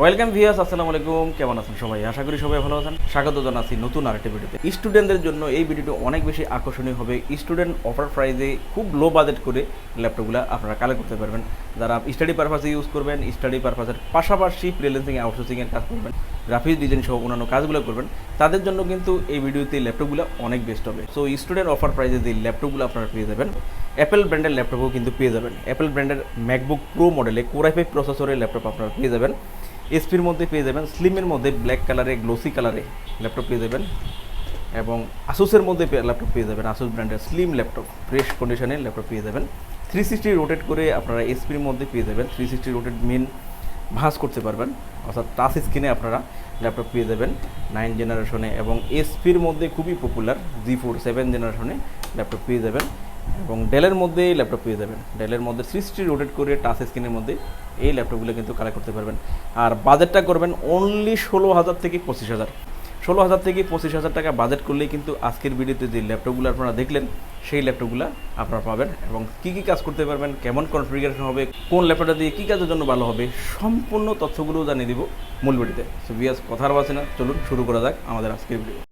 Welcome ভিয়াস আসসালামু আলাইকুম। কেমন আছেন সবাই? আশা করি সবাই ভালো আছেন। স্বাগত জানাচ্ছি নতুন আরেকটি ভিডিওতে। স্টুডেন্টদের জন্য এই ভিডিওটি অনেক বেশি আকর্ষণীয় হবে। স্টুডেন্ট অফার প্রাইজে খুব লো বাজেট করে ল্যাপটপগুলো আপনারা কালেক্ট করতে পারবেন। যারা স্টাডি পারপাসে ইউজ করবেন স্টাডি পারপাসের পাশাপাশি ফ্রিল্যান্সিং আউটসোর্সিংয়ের কাজ করবেন গ্রাফিক্স ডিজাইন সহ অন্যান্য কাজগুলো করবেন, তাদের জন্য কিন্তু এই ভিডিওতে ল্যাপটপগুলো অনেক বেস্ট হবে। সো স্টুডেন্ট অফার প্রাইজে যে ল্যাপটপগুলো আপনারা পেয়ে যাবেন অ্যাপেল ব্র্যান্ডের ল্যাপটপও কিন্তু পেয়ে যাবেন। অ্যাপেল ব্র্যান্ডের ম্যাকবুক প্রো মডেলে কোরাইফাই প্রসেসরের ল্যাপটপ আপনারা পেয়ে যাবেন। এসপির মধ্যে পেয়ে যাবেন স্লিমের মধ্যে ব্ল্যাক কালারে গ্লোসি কালারে ল্যাপটপ পেয়ে যাবেন এবং আসুসের মধ্যে ল্যাপটপ পেয়ে যাবেন আসুস ব্র্যান্ডের স্লিম ল্যাপটপ ফ্রেশ কন্ডিশনের ল্যাপটপ পেয়ে যাবেন। থ্রি সিক্সটি রোটেট করে আপনারা এসপির মধ্যে পেয়ে যাবেন থ্রি সিক্সটি রোটেট মেন ভাঁজ করতে পারবেন, অর্থাৎ টাচ স্ক্রিনে আপনারা ল্যাপটপ পেয়ে যাবেন নাইন জেনারেশনে এবং এসপির মধ্যে খুবই পপুলার জি ফোর সেভেন জেনারেশনে ল্যাপটপ পেয়ে যাবেন। এবং ডেলের মধ্যে এই ল্যাপটপ পেয়ে যাবেন। ডেলের মধ্যে সিক্সটি রোটেট করে টাচ স্ক্রিনের মধ্যে এই ল্যাপটপগুলো কিন্তু কালেক্ট করতে পারবেন। আর বাজেটটা করবেন অনলি ষোলো হাজার থেকে পঁচিশ হাজার। ষোলো হাজার থেকে পঁচিশ হাজার টাকা বাজেট করলেই কিন্তু আজকের ভিডিওতে যে ল্যাপটপগুলো আপনারা দেখলেন, সেই ল্যাপটপগুলো আপনারা পাবেন এবং কী কী কাজ করতে পারবেন, কেমন কনফিগারেশন হবে, কোন ল্যাপটপটা দিয়ে কী কাজের জন্য ভালো হবে, সম্পূর্ণ তথ্যগুলো জানিয়ে দিব মূল ভিডিওতে সো বিয়াস কথা আর বাসে না, চলুন শুরু করা যাক আমাদের আজকের ভিডিও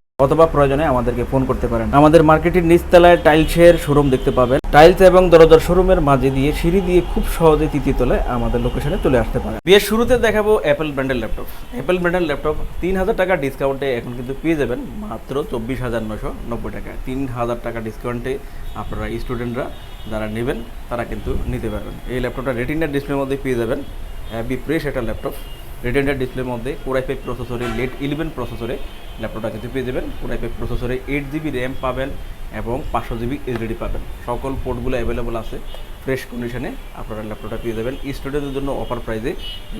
অথবা প্রয়োজনে আমাদেরকে ফোন করতে পারেন। আমাদের মার্কেটের নিচতলায় টাইলসের শোরুম দেখতে পাবেন। টাইলস এবং দরজার শোরুমের মাঝে দিয়ে সিঁড়ি দিয়ে খুব সহজে তৃতীয় তলায় আমাদের লোকেশনে চলে আসতে পারেন বিয়ের শুরুতে দেখাবো অ্যাপেল ব্র্যান্ডের ল্যাপটপ অ্যাপেল ব্র্যান্ডের ল্যাপটপ তিন হাজার টাকা ডিসকাউন্টে এখন কিন্তু পেয়ে যাবেন মাত্র চব্বিশ হাজার নশো নব্বই টাকা তিন হাজার টাকা ডিসকাউন্টে আপনারা স্টুডেন্টরা যারা নেবেন, তারা কিন্তু নিতে পারবেন। এই ল্যাপটপটা রেটিনার ডিসপ্লের মধ্যে পেয়ে যাবেন। হ্যাভি ফ্রেশ একটা ল্যাপটপ রেটেন্ডার ডিসপ্লের মধ্যে কোরাই ফাইভ প্রসেসরে লেট ইলেভেন প্রসেসরে ল্যাপটপটা কিন্তু পেয়ে যাবেন। কোরাই ফাইভ প্রসেসরে এইট জিবি র্যাম পাবেন এবং পাঁচশো জিবি এইচডিডি পাবেন। সকল পোর্টগুলো অ্যাভেলেবল আছে। ফ্রেশ কন্ডিশনে আপনারা ল্যাপটপটা পেয়ে যাবেন। স্টুডেন্টদের জন্য অফার প্রাইজে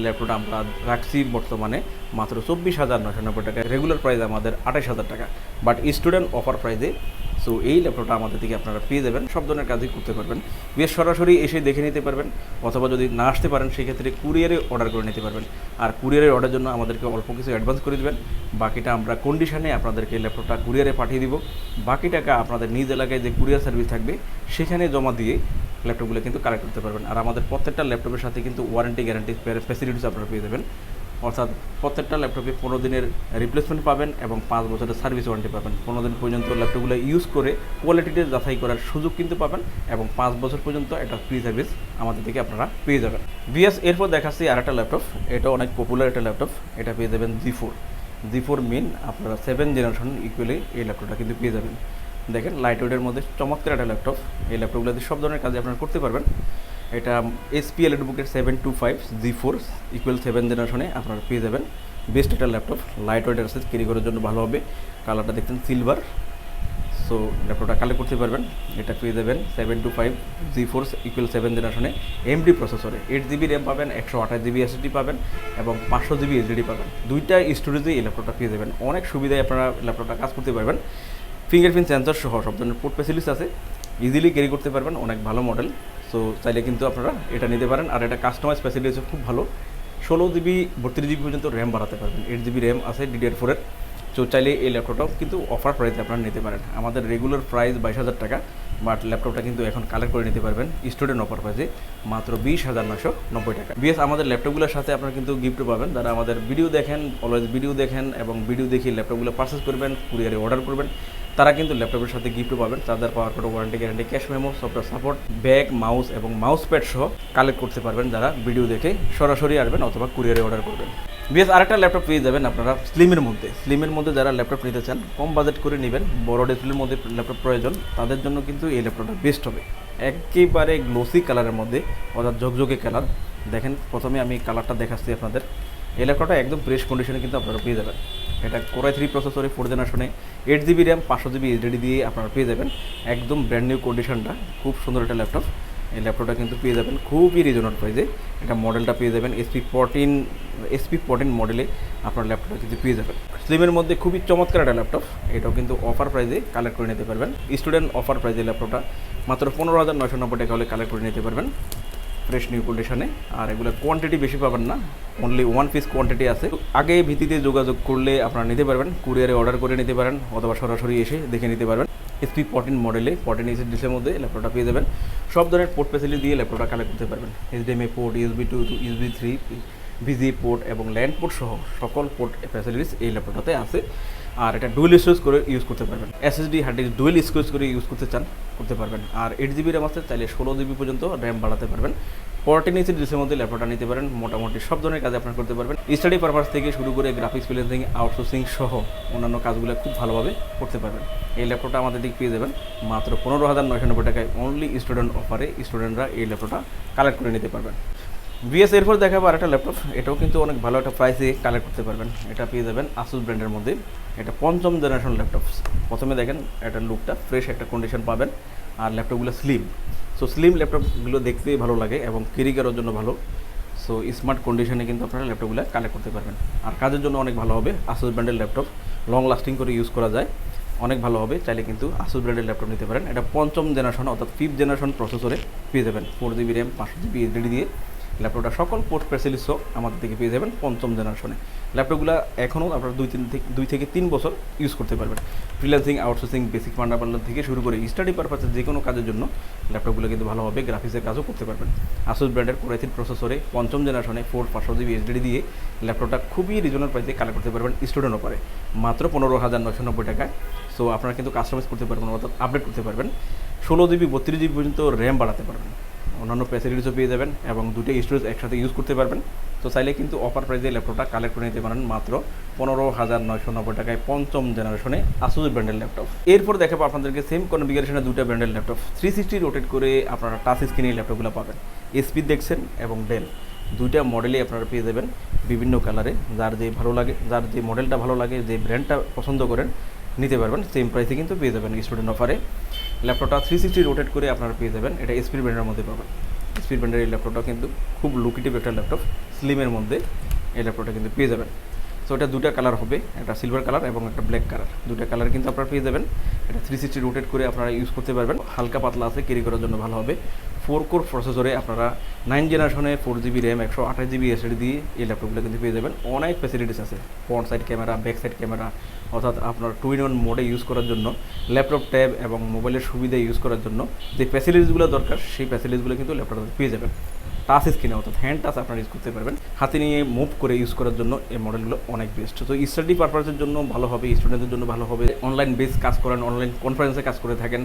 ল্যাপটপটা আমরা রাখছি বর্তমানে মাত্র চব্বিশ হাজার নশো নব্বই টাকা রেগুলার প্রাইস আমাদের আঠাশ হাজার টাকা। বাট স্টুডেন্ট অফার প্রাইসে সো এই ল্যাপটপটা আমাদের থেকে আপনারা পেয়ে যাবেন। সব ধরনের কাজই করতে পারবেন। বেশ সরাসরি এসে দেখে নিতে পারবেন, অথবা যদি না আসতে পারেন, সেক্ষেত্রে কুরিয়ারে অর্ডার করে নিতে পারবেন। আর কুরিয়ারের অর্ডার জন্য আমাদেরকে অল্প কিছু অ্যাডভান্স করে দেবেন। বাকিটা আমরা কন্ডিশনে আপনাদেরকে ল্যাপটপটা কুরিয়ারে পাঠিয়ে দিব। বাকি টাকা আপনাদের নিজ এলাকায় যে কুরিয়ার সার্ভিস থাকবে, সেখানে জমা দিয়ে ল্যাপটপগুলো কিন্তু কালেক্ট করতে পারবেন। আর আমাদের প্রত্যেকটা ল্যাপটপের সাথে কিন্তু ওয়ারেন্টি গ্যারান্টি ফ্যাসিলিটিস আপনারা পেয়ে যাবেন। অর্থাৎ প্রত্যেকটা ল্যাপটপে পনেরো দিনের রিপ্লেসমেন্ট পাবেন এবং পাঁচ বছরের সার্ভিস ওয়ারেন্টি পাবেন। পনেরো দিন পর্যন্ত ল্যাপটপগুলো ইউজ করে কোয়ালিটিতে যাচাই করার সুযোগ কিন্তু পাবেন এবং পাঁচ বছর পর্যন্ত একটা ফ্রি সার্ভিস আমাদের থেকে আপনারা পেয়ে যাবেন। বিএস এরপর দেখাচ্ছি আর একটা ল্যাপটপ। এটা অনেক পপুলার একটা ল্যাপটপ। এটা পেয়ে যাবেন জি ফোর জি ফোর মেন আপনারা সেভেন জেনারেশন ইকুয়ালি এই ল্যাপটপটা কিন্তু পেয়ে যাবেন। দেখেন লাইট ওয়েটের মধ্যে চমৎকার একটা ল্যাপটপ। এই ল্যাপটপগুলোতে সব ধরনের কাজ আপনারা করতে পারবেন। এটা এসপি এলএড বুকের seven two five G four equal seven জেনারেশনে আপনারা পেয়ে যাবেন। বেস্ট একটা ল্যাপটপ লাইট ওয়েট আছে ক্যারি করার জন্য ভালো হবে। কালারটা দেখছেন সিলভার সো ল্যাপটপটা কালেক্ট করতে পারবেন। এটা পেয়ে যাবেন seven two five G four equal seven জেনারেশনে এমডি প্রসেসরে এইট জিবি র্যাম পাবেন, একশো আঠাশ জিবি এসএসডি পাবেন এবং পাঁচশো জিবি এইচডি পাবেন। দুইটা স্টোরেজেই এই ল্যাপটপটা পেয়ে যাবেন। অনেক সুবিধায় আপনারা ল্যাপটপটা কাজ করতে পারবেন। ফিঙ্গারপ্রিন্ট সেন্সর সহ সব ধরনের পোর্ট ফেসিলিটিস আছে। ইজিলি ক্যারি করতে পারবেন, অনেক ভালো মডেল সো চাইলে কিন্তু আপনারা এটা নিতে পারেন। আর এটা কাস্টমাইজ ফ্যাসিলিটিস খুব ভালো। ষোলো জিবি বত্রিশ জিবি পর্যন্ত র্যাম বাড়াতে পারবেন। এইট জিবি র্যাম আছে ডিডিআর ফোরের সো চাইলে এই ল্যাপটপটাও কিন্তু অফার প্রাইসে আপনারা নিতে পারেন। আমাদের রেগুলার প্রাইস বাইশ হাজার টাকা বাট ল্যাপটপটা কিন্তু এখন কালেক্ট করে নিতে পারবেন স্টুডেন্ট অফার প্রাইসে মাত্র বিশ হাজার নশো নব্বই টাকা। বিএস আমাদের ল্যাপটপগুলোর সাথে আপনারা কিন্তু গিফট পাবেন। যারা আমাদের ভিডিও দেখেন অলওয়েজ ভিডিও দেখেন এবং ভিডিও দেখে ল্যাপটপগুলো পারচেস করবেন কুরিয়ারে অর্ডার করবেন। তারা কিন্তু ল্যাপটপের সাথে গিফট পাবেন। Charger power cord warranty guarantee cash memo software support bag mouse এবং মাউস প্যাড সহ কালেক্ট করতে পারবেন যারা ভিডিও দেখে সরাসরি আসবেন অথবা কুরিয়ারে অর্ডার করবেন। বিএস, আরেকটা ল্যাপটপ পেয়ে যাবেন আপনারা স্লিমের মধ্যে। স্লিমের মধ্যে যারা ল্যাপটপ নিতে চান, কম বাজেট করে নেবেন। বড় ডিসপ্লের মধ্যে ল্যাপটপ প্রয়োজন। তাদের জন্য কিন্তু এই ল্যাপটপটা বেস্ট হবে। একেবারে গ্লোসি কালারের মধ্যে, অর্থাৎ ঝকঝকে কালার দেখেন, প্রথমে আমি কালারটা দেখাচ্ছি আপনাদের। এই ল্যাপটপটা একদম ফ্রেশ কন্ডিশনে কিন্তু আপনারা পেয়ে যাবেন। এটা কোরাই থ্রি প্রসেসরে ফোর জেনারেশনে এইট জিবি র্যাম পাঁচশো জিবি এইচডি দিয়ে আপনারা পেয়ে যাবেন। একদম ব্র্যান্ড নিউ কন্ডিশনটা খুব সুন্দর একটা ল্যাপটপ এই ল্যাপটপটা কিন্তু পেয়ে যাবেন খুবই রিজনেবল প্রাইসে এটা মডেলটা পেয়ে যাবেন এসপি ফোরটিন এসপি ফোরটিন মডেলে আপনার ল্যাপটপটা কিন্তু পেয়ে যাবেন। স্লিমের মধ্যে খুবই চমৎকার একটা ল্যাপটপ এটাও কিন্তু অফার প্রাইসে কালেক্ট করে নিতে পারবেন। স্টুডেন্ট অফার প্রাইসে ল্যাপটপটা মাত্র পনেরো হাজার নয়শো নব্বই টাকা হলে কালেক্ট করে নিতে পারবেন। ফ্রেশ নিউ কন্ডিশনে আর এগুলো কোয়ান্টিটি বেশি পাবেন না অনলি ওয়ান পিস কোয়ান্টিটি আছে। আগে ভিত্তিতে যোগাযোগ করলে আপনারা নিতে পারবেন কুরিয়ারে অর্ডার করে নিতে পারেন, অথবা সরাসরি এসে দেখে নিতে পারবেন। এসপি ফোরটিন মডেলে ফোরটিন এসি ডিসের মধ্যে ল্যাপটপটা পেয়ে যাবেন। সব ধরনের পোর্ট ফেসিলিটি দিয়ে ল্যাপটপটা কালেক্ট করতে পারবেন। HDMI port USB two USB three VG port এবং ল্যান্ড পোর্ট সহ সকল পোর্ট ফ্যাসিলিটিস এই ল্যাপটপটাতে আছে। আর এটা ডুয়েল স্টোরেজ করে ইউজ করতে পারবেন। SSD hard disk dual storage করে ইউজ করতে চান, করতে পারবেন। আর এইট জিবি র্যাম আছে, চাইলে ষোলো জিবি পর্যন্ত র্যাম বাড়াতে পারবেন। ফোরটিন ইঞ্চি ডিসের মধ্যে ল্যাপটপটা নিতে পারেন। মোটামুটি সব ধরনের কাজ আপনার করতে পারবেন। স্টাডি পারপাস থেকে শুরু করে গ্রাফিক্স ফ্রিল্যান্সিং আউটসোর্সিং সহ অন্যান্য কাজগুলো খুব ভালোভাবে করতে পারবেন। এই ল্যাপটপটা আমাদের দিক পেয়ে যাবেন। মাত্র পনেরো হাজার নয়শো নব্বই টাকায় অনলি স্টুডেন্ট অফারে স্টুডেন্টরা এই ল্যাপটপটা কালেক্ট করে নিতে পারবেন। বিএস এরপর দেখাবো আর একটা ল্যাপটপ এটাও কিন্তু অনেক ভালো একটা প্রাইসে কালেক্ট করতে পারবেন। এটা পেয়ে যাবেন আসুস ব্র্যান্ডের মধ্যে। এটা পঞ্চম জেনারেশন ল্যাপটপ প্রথমে দেখেন এটা লুকটা ফ্রেশ একটা কন্ডিশন পাবেন। আর ল্যাপটপগুলো স্লিম সো স্লিম ল্যাপটপগুলো দেখতেই ভালো লাগে এবং ক্যারি করার জন্য ভালো। সো স্মার্ট কন্ডিশনে কিন্তু আপনারা ল্যাপটপগুলো কালেক্ট করতে পারবেন। আর কাজের জন্য অনেক ভালো হবে আসুস ব্র্যান্ডের ল্যাপটপ লং লাস্টিং করে ইউজ করা যায়। অনেক ভালো হবে। চাইলে কিন্তু আসুস ব্র্যান্ডের ল্যাপটপ নিতে পারেন। এটা পঞ্চম জেনারেশন অর্থাৎ ফিফথ জেনারেশন প্রসেসরে পেয়ে যাবেন। ফোর জিবি র্যাম পাঁচশো জিবি এসডি দিয়ে। ল্যাপটপটা সকল পোর্ট ফ্যাসিলিটিসও আমাদের থেকে পেয়ে যাবেন পঞ্চম জেনারেশনে। ল্যাপটপগুলো এখনও আপনারা দুই তিন থেকে দুই থেকে তিন বছর ইউজ করতে পারবেন। ফ্রিল্যান্সিং আউটসোর্সিং বেসিক ফান্ডামেন্টাল থেকে শুরু করে স্টাডি পারপাসে যে কোনো কাজের জন্য ল্যাপটপগুলো কিন্তু ভালোভাবে গ্রাফিক্সের কাজও করতে পারবেন। আসুস ব্র্যান্ডের কোরাইথিন প্রসেসরে পঞ্চম জেনারেশনে ফোর পাঁচশো জিবি এসডি দিয়ে ল্যাপটপটা খুবই রিজনেবল প্রাইসে কালেক্ট করতে পারবেন স্টুডেন্ট অপারে মাত্র পনেরো হাজার নশো নব্বই টাকায়। সো আপনারা কিন্তু কাস্টমাইজ করতে পারবেন, অর্থাৎ আপডেট করতে পারবেন। ষোলো জিবি বত্রিশ জিবি পর্যন্ত র্যাম বাড়াতে পারবেন। অন্যান্য ফ্যাসিলিটিসও পেয়ে যাবেন এবং দুটো স্টোরেজ একসাথে ইউজ করতে পারবেন। তো চাইলে কিন্তু অফার প্রাইসে ল্যাপটপটা কালেক্ট করে নিতে পারেন মাত্র পনেরো হাজার নয়শো নব্বই টাকায় পঞ্চম জেনারেশনে আসুস ব্র্যান্ডের ল্যাপটপ এরপর দেখাবো আপনাদেরকে সেম কনফিগারেশনে দুটো ব্র্যান্ডের ল্যাপটপ থ্রি সিক্সটি রোটেট করে আপনারা টাচ স্ক্রিনে ল্যাপটপগুলো পাবেন। এসপি দেখছেন এবং ডেল দুইটা মডেলই আপনারা পেয়ে যাবেন বিভিন্ন কালারে যার যে ভালো লাগে, যার যে মডেলটা ভালো লাগে, যে ব্র্যান্ডটা পছন্দ করেন, নিতে পারবেন। সেম প্রাইসে কিন্তু পেয়ে যাবেন স্টুডেন্ট অফারে ল্যাপটপটা থ্রি সিক্সটি রোটেট করে আপনারা পেয়ে যাবেন। এটা স্পিড ব্র্যান্ডের মধ্যে পাবেন। স্পিড ব্র্যান্ডের এই ল্যাপটপটা কিন্তু খুব লুকেটিভ একটা ল্যাপটপ। স্লিমের মধ্যে এই ল্যাপটপটা কিন্তু পেয়ে যাবেন। সো এটা দুটা কালার হবে। একটা সিলভার কালার এবং একটা ব্ল্যাক কালার দুটা কালার কিন্তু আপনারা পেয়ে যাবেন। এটা থ্রি সিক্সটি রোটেট করে আপনারা ইউজ করতে পারবেন। হালকা পাতলা আছে ক্যারি করার জন্য ভালো হবে। ফোর কোর প্রসেসরে আপনারা নাইন জেনারেশনে ফোর জিবি র্যাম একশো আঠাশ জিবি এসএডি দিয়ে এই ল্যাপটপগুলো কিন্তু পেয়ে যাবেন। অনেক ফ্যাসিলিটিস আছে front side camera back side camera অর্থাৎ আপনার টু ইন ওয়ান মোডে ইউজ করার জন্য ল্যাপটপ ট্যাব এবং মোবাইলের সুবিধা ইউজ করার জন্য যে ফ্যাসিলিটিসগুলো দরকার, সেই ফ্যাসিলিটিসগুলো কিন্তু ল্যাপটপে পেয়ে যাবেন। টাচ স্ক্রিনে অর্থাৎ হ্যান্ড টাচ আপনারা ইউজ করতে পারবেন। হাতে নিয়ে মুভ করে ইউজ করার জন্য এই মডেলগুলো অনেক বেস্ট তো স্টাডি পারপাসের জন্য ভালো হবে স্টুডেন্টদের জন্য ভালো হবে। অনলাইন বেস কাজ করেন অনলাইন কনফারেন্সে কাজ করে থাকেন।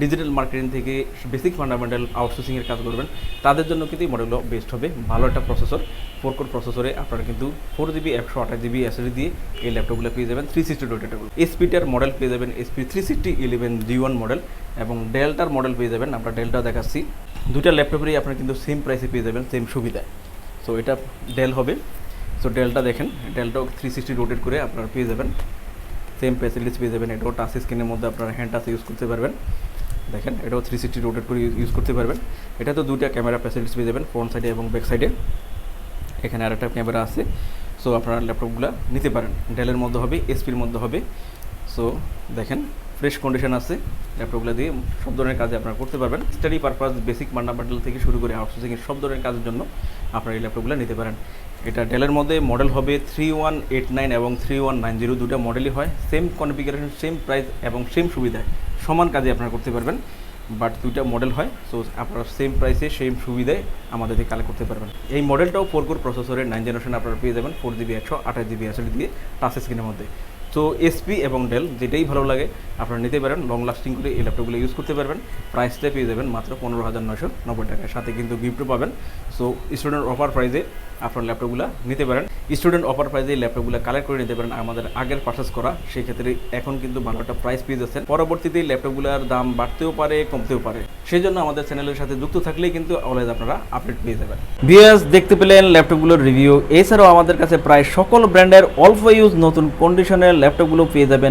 ডিজিটাল মার্কেটিং থেকে বেসিক ফান্ডামেন্টাল আউটসোর্সিংয়ের কাজ করবেন। তাদের জন্য কিন্তু এই মডেলগুলো বেস্ট হবে। ভালো একটা প্রসেসর ফোর কোর প্রসেসরে আপনারা কিন্তু ফোর জিবি একশো আঠাশ জিবি এসএসডি দিয়ে এই ল্যাপটপগুলো পেয়ে যাবেন। থ্রি সিক্সটি ডোটেটাগুলো এসপিটার মডেল পেয়ে যাবেন। SP three sixty eleven G one model এবং ডেল্টার মডেল পেয়ে যাবেন। আমরা ডেল্টা দেখাচ্ছি। দুইটা ল্যাপটপেরই আপনারা কিন্তু সেম প্রাইসে পেয়ে যাবেন সেম সুবিধায়। সো এটা ডেল হবে। সো ডেলটা দেখেন ডেলটাও থ্রি সিক্সটি রোটেট করে আপনারা পেয়ে যাবেন। সেম ফ্যাসিলিটিস পেয়ে যাবেন, এটাও টাচ স্ক্রিনের মধ্যে আপনারা হ্যান্ড টাচ ইউজ করতে পারবেন। দেখেন, এটাও থ্রি সিক্সটি রোটেট করে ইউজ করতে পারবেন। এটা তো দুইটা ক্যামেরা ফ্যাসিলিটিস পেয়ে যাবেন ফ্রন্ট সাইডে এবং ব্যাক সাইডে এখানে আরেকটা ক্যামেরা আছে। সো আপনারা ল্যাপটপগুলো নিতে পারেন। ডেলের মধ্যে হবে এসপির মধ্যে হবে। সো দেখেন ফ্রেশ কন্ডিশন আছে ল্যাপটপগুলো দিয়ে সব ধরনের কাজে আপনারা করতে পারবেন। স্টাডি পারপাস বেসিক ফান্ডামেন্টাল থেকে শুরু করে আউটসোর্সিংয়ের সব ধরনের কাজের জন্য আপনারা এই ল্যাপটপগুলো নিতে পারেন। এটা ডেলের মধ্যে মডেল হবে থ্রি ওয়ান এইট নাইন এবং থ্রি ওয়ান নাইন জিরো দুটো মডেলই হয়। সেম কনফিগারেশন সেম প্রাইস এবং সেম সুবিধায় সমান কাজে আপনারা করতে পারবেন। বাট দুইটা মডেল হয় সো আপনারা সেম প্রাইসে সেম সুবিধায় আমাদের থেকে কালেক্ট করতে পারবেন। এই মডেলটাও ফোর কোর প্রসেসরের নাইন জেনারেশন আপনারা পেয়ে যাবেন ফোর জিবি একশো আঠাশ জিবি এসএডি দিয়ে টাচ স্ক্রিনের মধ্যে। তো এসপি এবং ডেল যেটাই ভালো লাগে, আপনারা নিতে পারেন। লং লাস্টিং করে এই ল্যাপটপগুলো ইউজ করতে পারবেন। প্রাইসটা পেয়ে যাবেন মাত্র পনেরো হাজার নশো নব্বই টাকায়। সাথে কিন্তু গিফটও পাবেন। সো স্টুডেন্ট অফার প্রাইসে আপনার ল্যাপটপগুলো নিতে পারেন। স্টুডেন্ট অফার প্রাইসে এই ল্যাপটপগুলো কালেক্ট করে নিতে পারেন। আমাদের আগের পারচেস করা, সেই ক্ষেত্রে এখন কিন্তু ভালো একটা প্রাইস পেয়ে যাচ্ছেন। পরবর্তীতে ল্যাপটপগুলোর দাম বাড়তেও পারে, কমতেও পারে। সেই জন্য আমাদের চ্যানেলের সাথে যুক্ত থাকলেই কিন্তু অলওয়েজ আপনারা আপডেট পেয়ে যাবেন। বিএস দেখতে পেলেন ল্যাপটপগুলোর রিভিউ এছাড়াও আমাদের কাছে প্রায় সকল ব্র্যান্ডের অল্প ইউজ নতুন কন্ডিশনের ল্যাপটপগুলো পেয়ে যাবেন।